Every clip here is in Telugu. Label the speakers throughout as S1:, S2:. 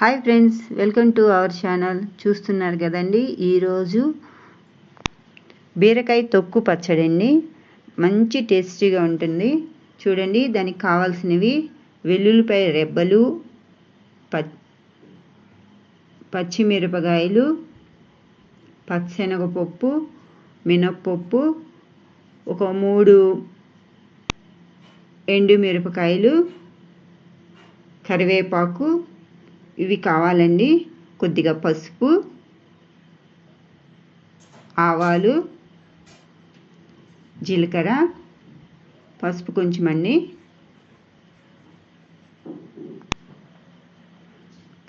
S1: Hi friends welcome to our channel. చూస్తున్నారు కదండి ఈరోజు బీరకాయ తొక్కు పచ్చడి అండి మంచి టేస్టీగా ఉంటుంది. చూడండి దానికి కావాల్సినవి వెల్లుల్లిపాయ రెబ్బలు పచ్చిమిరపకాయలు పచ్చెనగపప్పు మినప్పప్పు ఒక మూడు ఎండు మిరపకాయలు కరివేపాకు ఇవి కావాలండి. కొద్దిగా పసుపు ఆవాలు జీలకర్ర పసుపు కొంచెం అండి.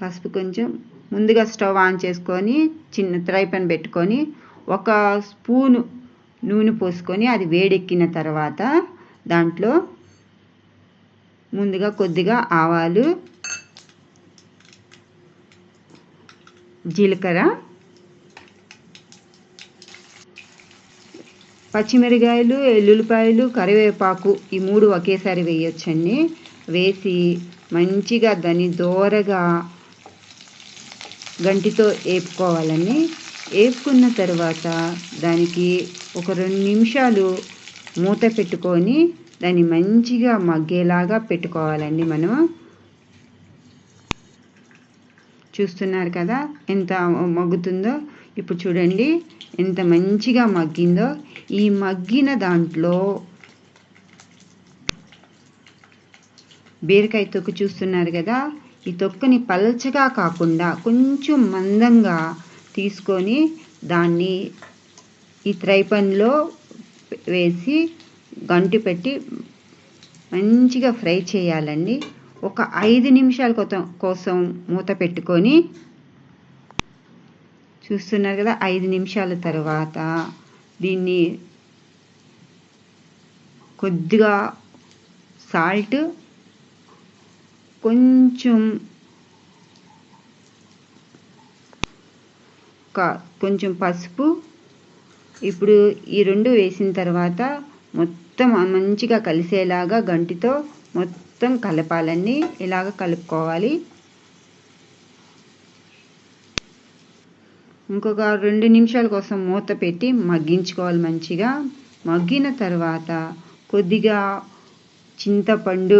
S1: పసుపు కొంచెం ముందుగా స్టవ్ ఆన్ చేసుకొని చిన్న త్రై పని పెట్టుకొని ఒక స్పూను నూనె పోసుకొని అది వేడెక్కిన తర్వాత దాంట్లో ముందుగా కొద్దిగా ఆవాలు జీలకర్ర పచ్చిమిరకాయలు ఎల్లుల్లిపాయలు కరివేపాకు ఈ మూడు ఒకేసారి వేయొచ్చండి. వేసి మంచిగా దాన్ని దోరగా గంటితో వేపుకోవాలండి వేపుకున్న తర్వాత దానికి ఒక రెండు నిమిషాలు మూత పెట్టుకొని దాన్ని మంచిగా మగ్గేలాగా పెట్టుకోవాలండి మనం. చూస్తున్నారు కదా ఎంత మగ్గుతుందో. ఇప్పుడు చూడండి ఎంత మంచిగా మగ్గిందో. ఈ మగ్గిన దాంట్లో బీరకాయ తొక్కు చూస్తున్నారు కదా ఈ తొక్కని పల్చగా కాకుండా కొంచెం మందంగా తీసుకొని దాన్ని ఈ త్రైపన్లో వేసి గంటి పెట్టి మంచిగా ఫ్రై చేయాలండి. ఒక ఐదు నిమిషాల కోసం మూత పెట్టుకొని చూస్తున్నారు కదా ఐదు నిమిషాల తర్వాత దీన్ని కొద్దిగా సాల్ట్ కొంచెం కొంచెం పసుపు. ఇప్పుడు ఈ రెండు వేసిన తర్వాత మొత్తం మంచిగా కలిసేలాగా గంటితో మొత్తం మొత్తం కలపాలండి. ఇలాగ కలుపుకోవాలి. ఇంకొక రెండు నిమిషాల కోసం మూత పెట్టి మగ్గించుకోవాలి మంచిగా. మగ్గిన తర్వాత కొద్దిగా చింతపండు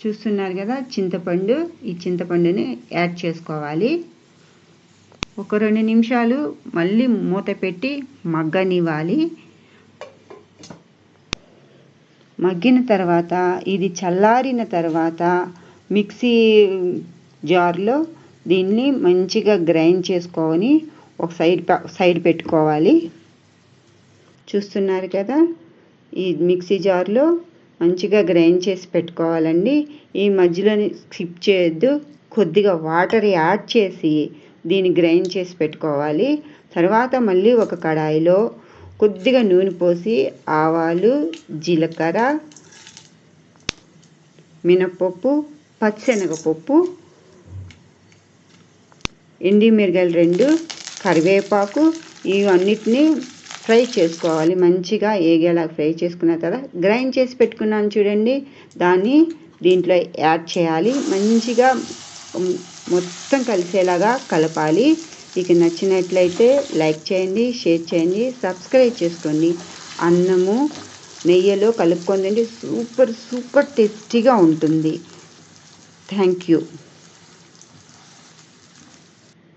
S1: చూస్తున్నారు కదా చింతపండు. ఈ చింతపండుని యాడ్ చేసుకోవాలి. ఒక రెండు నిమిషాలు మళ్ళీ మూత పెట్టి మగ్గనివ్వాలి. మగ్గిన తర్వాత ఇది చల్లారిన తర్వాత మిక్సీ జార్లో దీన్ని మంచిగా గ్రైండ్ చేసుకొని ఒక సైడ్ సైడ్ పెట్టుకోవాలి. చూస్తున్నారు కదా? ఈ మిక్సీ జార్లో మంచిగా గ్రైండ్ చేసి పెట్టుకోవాలండి. ఈ మధ్యలోని స్కిప్ చేయొద్దు. కొద్దిగా వాటర్ యాడ్ చేసి దీన్ని గ్రైండ్ చేసి పెట్టుకోవాలి. తర్వాత మళ్ళీ ఒక కడాయిలో కొద్దిగా నూనె పోసి ఆవాలు జీలకర్ర మినప్పప్పు పచ్చెనగపప్పు ఎండి మిరగాయలు రెండు కరివేపాకు ఇవన్నిటిని ఫ్రై చేసుకోవాలి. మంచిగా ఏగేలా ఫ్రై చేసుకున్న తర్వాత గ్రైండ్ చేసి పెట్టుకున్నాను చూడండి. దాన్ని దీంట్లో యాడ్ చేయాలి. మంచిగా మొత్తం కలిసేలాగా కలపాలి. మీకు నచ్చినట్లయితే లైక్ చేయండి షేర్ చేయండి సబ్స్క్రైబ్ చేసుకోండి. అన్నము నెయ్యిలో కలుపుకొని సూపర్ సూపర్ టేస్టీగా ఉంటుంది. Thank you.